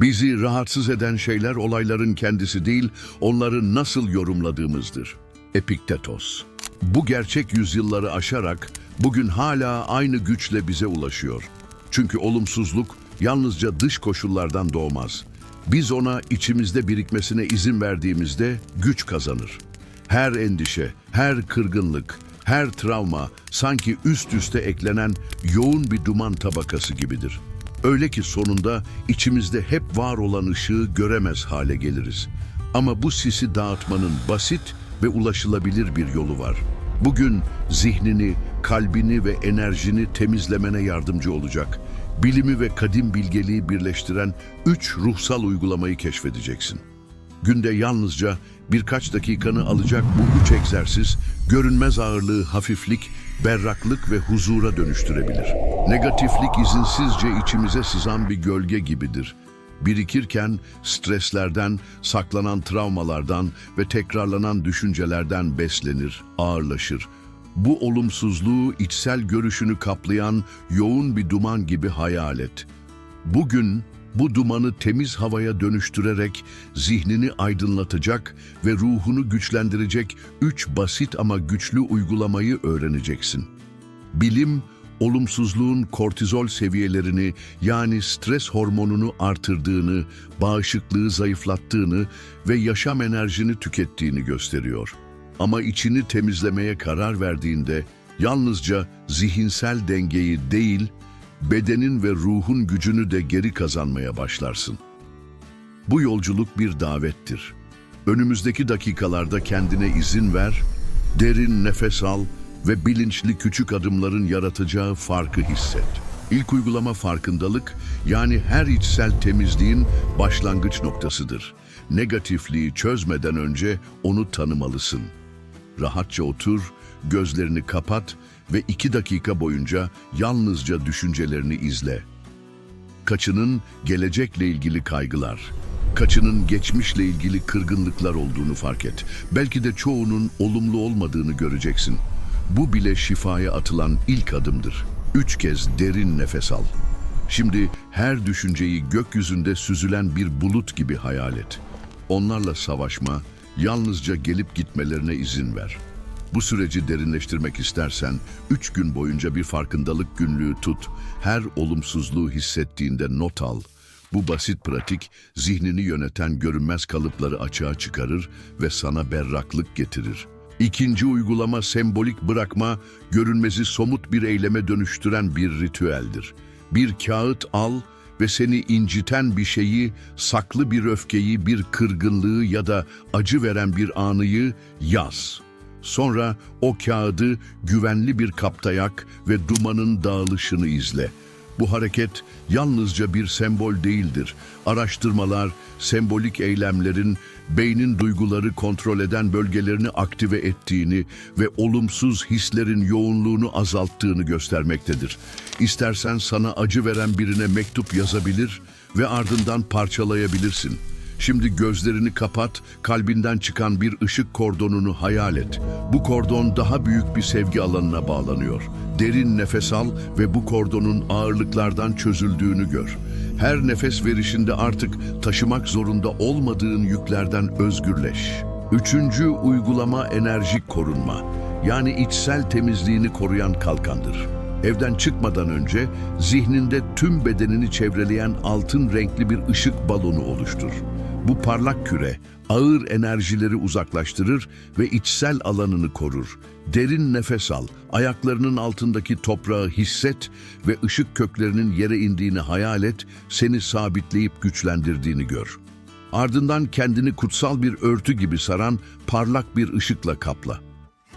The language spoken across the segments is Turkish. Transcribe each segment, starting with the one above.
Bizi rahatsız eden şeyler olayların kendisi değil, onları nasıl yorumladığımızdır. Epiktetos. Bu gerçek yüzyılları aşarak bugün hala aynı güçle bize ulaşıyor. Çünkü olumsuzluk yalnızca dış koşullardan doğmaz. Biz ona içimizde birikmesine izin verdiğimizde güç kazanır. Her endişe, her kırgınlık, her travma sanki üst üste eklenen yoğun bir duman tabakası gibidir. Öyle ki sonunda içimizde hep var olan ışığı göremez hale geliriz. Ama bu sisi dağıtmanın basit ve ulaşılabilir bir yolu var. Bugün zihnini, kalbini ve enerjini temizlemene yardımcı olacak. Bilimi ve kadim bilgeliği birleştiren üç ruhsal uygulamayı keşfedeceksin. Günde yalnızca birkaç dakikanı alacak bu üç egzersiz, görünmez ağırlığı hafiflik, berraklık ve huzura dönüştürebilir. Negatiflik izinsizce içimize sızan bir gölge gibidir. Birikirken streslerden, saklanan travmalardan ve tekrarlanan düşüncelerden beslenir, ağırlaşır. Bu olumsuzluğu içsel görüşünü kaplayan yoğun bir duman gibi hayal et. Bugün bu dumanı temiz havaya dönüştürerek zihnini aydınlatacak ve ruhunu güçlendirecek üç basit ama güçlü uygulamayı öğreneceksin. Bilim, olumsuzluğun kortizol seviyelerini yani stres hormonunu artırdığını, bağışıklığı zayıflattığını ve yaşam enerjini tükettiğini gösteriyor. Ama içini temizlemeye karar verdiğinde yalnızca zihinsel dengeyi değil, bedenin ve ruhun gücünü de geri kazanmaya başlarsın. Bu yolculuk bir davettir. Önümüzdeki dakikalarda kendine izin ver, derin nefes al ve bilinçli küçük adımların yaratacağı farkı hisset. İlk uygulama farkındalık, yani her içsel temizliğin başlangıç noktasıdır. Negatifliği çözmeden önce onu tanımalısın. Rahatça otur, gözlerini kapat ve iki dakika boyunca yalnızca düşüncelerini izle. Kaçının gelecekle ilgili kaygılar, kaçının geçmişle ilgili kırgınlıklar olduğunu fark et. Belki de çoğunun olumlu olmadığını göreceksin. Bu bile şifaya atılan ilk adımdır. Üç kez derin nefes al. Şimdi her düşünceyi gökyüzünde süzülen bir bulut gibi hayal et. Onlarla savaşma, yalnızca gelip gitmelerine izin ver. Bu süreci derinleştirmek istersen, üç gün boyunca bir farkındalık günlüğü tut, her olumsuzluğu hissettiğinde not al. Bu basit pratik, zihnini yöneten görünmez kalıpları açığa çıkarır ve sana berraklık getirir. İkinci uygulama sembolik bırakma, görünmezi somut bir eyleme dönüştüren bir ritüeldir. Bir kağıt al ve seni inciten bir şeyi, saklı bir öfkeyi, bir kırgınlığı ya da acı veren bir anıyı yaz. Sonra o kağıdı güvenli bir kapta yak ve dumanın dağılışını izle. Bu hareket yalnızca bir sembol değildir. Araştırmalar, sembolik eylemlerin beynin duyguları kontrol eden bölgelerini aktive ettiğini ve olumsuz hislerin yoğunluğunu azalttığını göstermektedir. İstersen sana acı veren birine mektup yazabilir ve ardından parçalayabilirsin. Şimdi gözlerini kapat, kalbinden çıkan bir ışık kordonunu hayal et. Bu kordon daha büyük bir sevgi alanına bağlanıyor. Derin nefes al ve bu kordonun ağırlıklardan çözüldüğünü gör. Her nefes verişinde artık taşımak zorunda olmadığın yüklerden özgürleş. Üçüncü uygulama enerjik korunma. Yani içsel temizliğini koruyan kalkandır. Evden çıkmadan önce zihninde tüm bedenini çevreleyen altın renkli bir ışık balonu oluştur. Bu parlak küre ağır enerjileri uzaklaştırır ve içsel alanını korur. Derin nefes al, ayaklarının altındaki toprağı hisset ve ışık köklerinin yere indiğini hayal et, seni sabitleyip güçlendirdiğini gör. Ardından kendini kutsal bir örtü gibi saran parlak bir ışıkla kapla.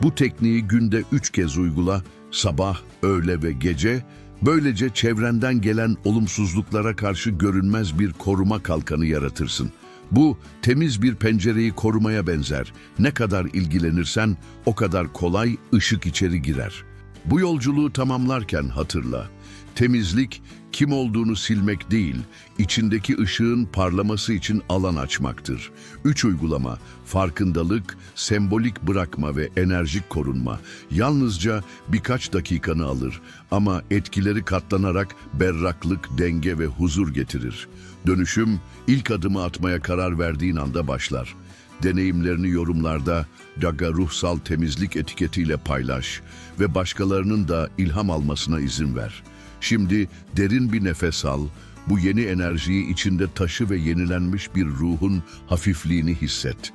Bu tekniği günde üç kez uygula, sabah, öğle ve gece, böylece çevrenden gelen olumsuzluklara karşı görünmez bir koruma kalkanı yaratırsın. Bu temiz bir pencereyi korumaya benzer. Ne kadar ilgilenirsen o kadar kolay ışık içeri girer. Bu yolculuğu tamamlarken hatırla. Temizlik, kim olduğunu silmek değil, içindeki ışığın parlaması için alan açmaktır. Üç uygulama, farkındalık, sembolik bırakma ve enerjik korunma. Yalnızca birkaç dakikanı alır ama etkileri katlanarak berraklık, denge ve huzur getirir. Dönüşüm, ilk adımı atmaya karar verdiğin anda başlar. Deneyimlerini yorumlarda Daga Ruhsal Temizlik etiketiyle paylaş ve başkalarının da ilham almasına izin ver. Şimdi derin bir nefes al, bu yeni enerjiyi içinde taşı ve yenilenmiş bir ruhun hafifliğini hisset.